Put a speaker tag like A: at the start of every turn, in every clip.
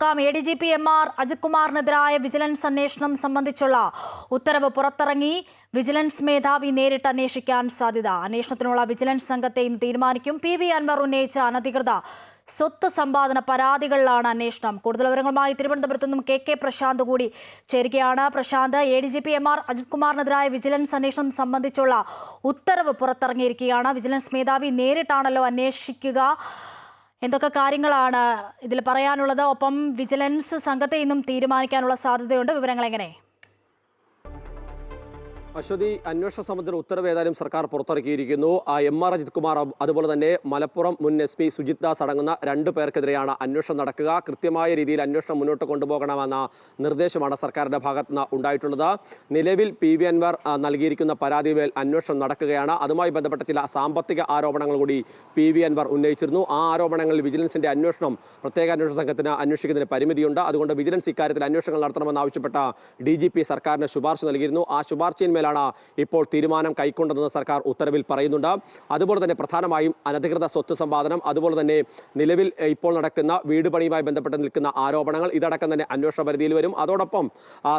A: നോക്കാം. A D G P M R Ajith കുമാറിനെതിരായ vigilance അന്വേഷണം സംബന്ധിച്ചുള്ള ഉത്തരവ് പുറത്തിറങ്ങി. വിജിലൻസ് മേധാവി നേരിട്ട് അന്വേഷിക്കാൻ സാധ്യത. അന്വേഷണത്തിനുള്ള വിജിലൻസ് സംഘത്തെ ഇന്ന് തീരുമാനിക്കും. പി വി അൻവർ ഉന്നയിച്ച അനധികൃത സ്വത്ത് സമ്പാദന പരാതികളിലാണ് അന്വേഷണം. കൂടുതൽ വിവരങ്ങളുമായി തിരുവനന്തപുരത്ത് നിന്നും കെ കെ പ്രശാന്ത് കൂടി ചേരുകയാണ്. Prashanth A D G P M R Ajith കുമാറിനെതിരായ vigilance അന്വേഷണം സംബന്ധിച്ചുള്ള ഉത്തരവ് പുറത്തിറങ്ങിയിരിക്കുകയാണ്. വിജിലൻസ് മേധാവി നേരിട്ടാണല്ലോ അന്വേഷിക്കുക. എന്തൊക്കെ കാര്യങ്ങളാണ് ഇതിൽ പറയാനുള്ളത്? ഒപ്പം വിജിലൻസ് സംഘത്തെ ഇന്നും തീരുമാനിക്കാനുള്ള സാധ്യതയുണ്ട്. വിവരങ്ങൾ എങ്ങനെ?
B: അശ്വതി അന്വേഷണ സംബന്ധിച്ച ഉത്തരവ് ഏതായാലും സർക്കാർ പുറത്തിറക്കിയിരിക്കുന്നു. എം ആർ അജിത് കുമാർ അതുപോലെ തന്നെ മലപ്പുറം മുൻ എസ് പി സുജിത് ദാസ് അടങ്ങുന്ന രണ്ടു പേർക്കെതിരെയാണ് അന്വേഷണം നടക്കുക. കൃത്യമായ രീതിയിൽ അന്വേഷണം മുന്നോട്ട് കൊണ്ടുപോകണമെന്ന നിർദ്ദേശമാണ് സർക്കാരിന്റെ ഭാഗത്ത് നിന്ന് ഉണ്ടായിട്ടുള്ളത്. നിലവിൽ പി വി അൻവർ നൽകിയിരിക്കുന്ന പരാതിമേൽ അന്വേഷണം നടക്കുകയാണ്. അതുമായി ബന്ധപ്പെട്ട ചില സാമ്പത്തിക ആരോപണങ്ങൾ കൂടി പി വി അൻവർ ഉന്നയിച്ചിരുന്നു. ആ ആരോപണങ്ങളിൽ വിജിലൻസിന്റെ അന്വേഷണം പ്രത്യേക അന്വേഷണ സംഘത്തിന് അന്വേഷിക്കുന്നതിന് പരിമിതിയുണ്ട്. അതുകൊണ്ട് വിജിലൻസ് ഇക്കാര്യത്തിൽ അന്വേഷണങ്ങൾ നടത്തണമെന്ന് ആവശ്യപ്പെട്ട ഡി ജി പി സർക്കാരിന് ശുപാർശ നൽകിയിരുന്നു. ആ ശുപാർശയിന്മേലാണ് ഇപ്പോൾ തീരുമാനം കൈക്കൊണ്ടതെന്ന് സർക്കാർ ഉത്തരവിൽ പറയുന്നുണ്ട്. അതുപോലെ തന്നെ പ്രധാനമായും അനധികൃത സ്വത്ത് സമ്പാദനം അതുപോലെ തന്നെ നിലവിൽ ഇപ്പോൾ നടക്കുന്ന വീട് പണിയുമായി ബന്ധപ്പെട്ട് നിൽക്കുന്ന ആരോപണങ്ങൾ ഇതടക്കം തന്നെ അന്വേഷണ പരിധിയിൽ വരും. അതോടൊപ്പം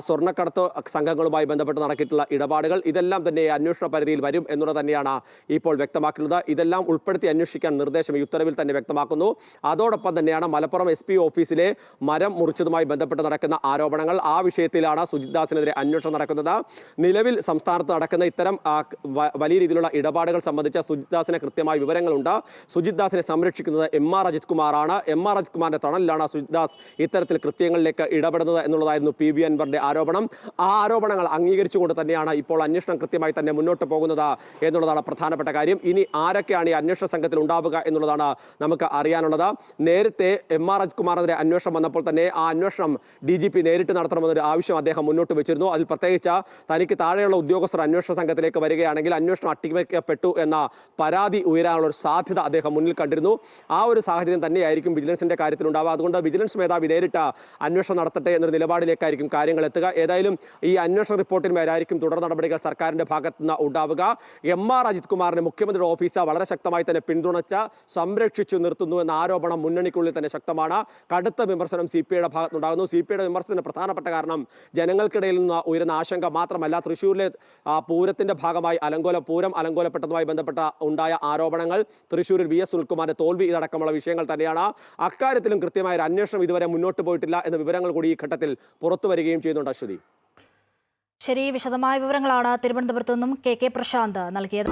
B: സ്വർണക്കടത്ത് സംഘങ്ങളുമായി ബന്ധപ്പെട്ട് നടക്കിയിട്ടുള്ള ഇടപാടുകൾ ഇതെല്ലാം തന്നെ അന്വേഷണ പരിധിയിൽ വരും എന്നുള്ളത് തന്നെയാണ് ഇപ്പോൾ വ്യക്തമാക്കുന്നത്. ഇതെല്ലാം ഉൾപ്പെടുത്തി അന്വേഷിക്കാൻ നിർദ്ദേശം ഈ ഉത്തരവിൽ തന്നെ വ്യക്തമാക്കുന്നു. അതോടൊപ്പം തന്നെയാണ് മലപ്പുറം എസ് ഓഫീസിലെ മരം മുറിച്ചതുമായി ബന്ധപ്പെട്ട് നടക്കുന്ന ആരോപണങ്ങൾ ആ വിഷയത്തിലാണ് സുജിത് ദാസിനെതിരെ അന്വേഷണം നടക്കുന്നത്. നിലവിൽ സംസ്ഥാനത്ത് നടക്കുന്ന ഇത്തരം വലിയ രീതിയിലുള്ള ഇടപാടുകൾ സംബന്ധിച്ച സുജിത് ദാസിന് കൃത്യമായ വിവരങ്ങളുണ്ട്. സുജിത് ദാസിനെ സംരക്ഷിക്കുന്നത് എം ആർ അജിത് കുമാറാണ്. എം ആർ അജിത് കുമാറിന്റെ തണലിലാണ് സുജിത് ദാസ് ഇത്തരത്തിൽ കൃത്യങ്ങളിലേക്ക് ഇടപെടുന്നത് എന്നുള്ളതായിരുന്നു പി വി അൻവറിന്റെ ആരോപണം. ആ ആരോപണങ്ങൾ അംഗീകരിച്ചുകൊണ്ട് തന്നെയാണ് ഇപ്പോൾ അന്വേഷണം കൃത്യമായി തന്നെ മുന്നോട്ട് പോകുന്നത് എന്നുള്ളതാണ് പ്രധാനപ്പെട്ട കാര്യം. ഇനി ആരൊക്കെയാണ് ഈ അന്വേഷണ സംഘത്തിൽ ഉണ്ടാവുക എന്നുള്ളതാണ് നമുക്ക് അറിയാനുള്ളത്. നേരത്തെ എം ആർ അജിത് കുമാറിനെതിരെ അന്വേഷണം വന്നപ്പോൾ തന്നെ ആ അന്വേഷണം ഡി ജി പി നേരിട്ട് നടത്തണമെന്നൊരു ആവശ്യം അദ്ദേഹം മുന്നോട്ട് വെച്ചിരുന്നു. അതിൽ പ്രത്യേകിച്ച് തനിക്ക് താഴെയുള്ള ഉദ്യോഗസ്ഥർ അന്വേഷണ സംഘത്തിലേക്ക് വരികയാണെങ്കിൽ അന്വേഷണം അട്ടിമറിക്കപ്പെട്ടു എന്ന പരാതി ഉയരാനുള്ള ഒരു സാധ്യത അദ്ദേഹം മുന്നിൽ കണ്ടിരുന്നു. ആ ഒരു സാഹചര്യം തന്നെയായിരിക്കും വിജിലൻസിന്റെ കാര്യത്തിൽ ഉണ്ടാവുക അതുകൊണ്ട് വിജിലൻസ് മേധാവി നേരിട്ട് അന്വേഷണം നടത്തട്ടെ എന്നൊരു നിലപാടിലേക്കായിരിക്കും കാര്യങ്ങൾ എത്തുക. ഏതായാലും ഈ അന്വേഷണ റിപ്പോർട്ടിന്മേലായിരിക്കും തുടർ നടപടികൾ സർക്കാരിന്റെ ഭാഗത്തു നിന്ന് ഉണ്ടാവുക. എം ആർ അജിത് കുമാറിനെ മുഖ്യമന്ത്രിയുടെ ഓഫീസ് വളരെ ശക്തമായി തന്നെ പിന്തുണച്ച സംരക്ഷിച്ചു നിർത്തുന്നു എന്ന ആരോപണം മുന്നണിക്കുള്ളിൽ തന്നെ ശക്തമാണ്. കടുത്ത വിമർശനം സി പി ഐയുടെ ഭാഗത്തുനിന്നുണ്ടാകുന്നു. സി പി ഐയുടെ വിമർശനത്തിന് പ്രധാനപ്പെട്ട കാരണം ജനങ്ങൾക്കിടയിൽ നിന്ന് ഉയരുന്ന ആശങ്ക മാത്രമല്ല തൃശ്ശൂരിലെ ആ, പൂരത്തിന്റെ ഭാഗമായി അലങ്കോല പൂരം അലങ്കോലപ്പെട്ടതുമായി ബന്ധപ്പെട്ട ഉണ്ടായ ആരോപണങ്ങൾ തൃശ്ശൂരിൽ വി എസ് സുനിൽകുമാറിന്റെ തോൽവി ഇതടക്കമുള്ള വിഷയങ്ങൾ തന്നെയാണ്. അക്കാര്യത്തിലും കൃത്യമായ ഒരു അന്വേഷണം ഇതുവരെ മുന്നോട്ട് പോയിട്ടില്ല എന്ന വിവരങ്ങൾ കൂടി ഈ ഘട്ടത്തിൽ പുറത്തു വരികയും ചെയ്യുന്നുണ്ട് അശ്വതി.
A: ശരി വിശദമായ വിവരങ്ങളാണ് തിരുവനന്തപുരത്തു നിന്നും കെ കെ പ്രശാന്ത് നൽകിയത്.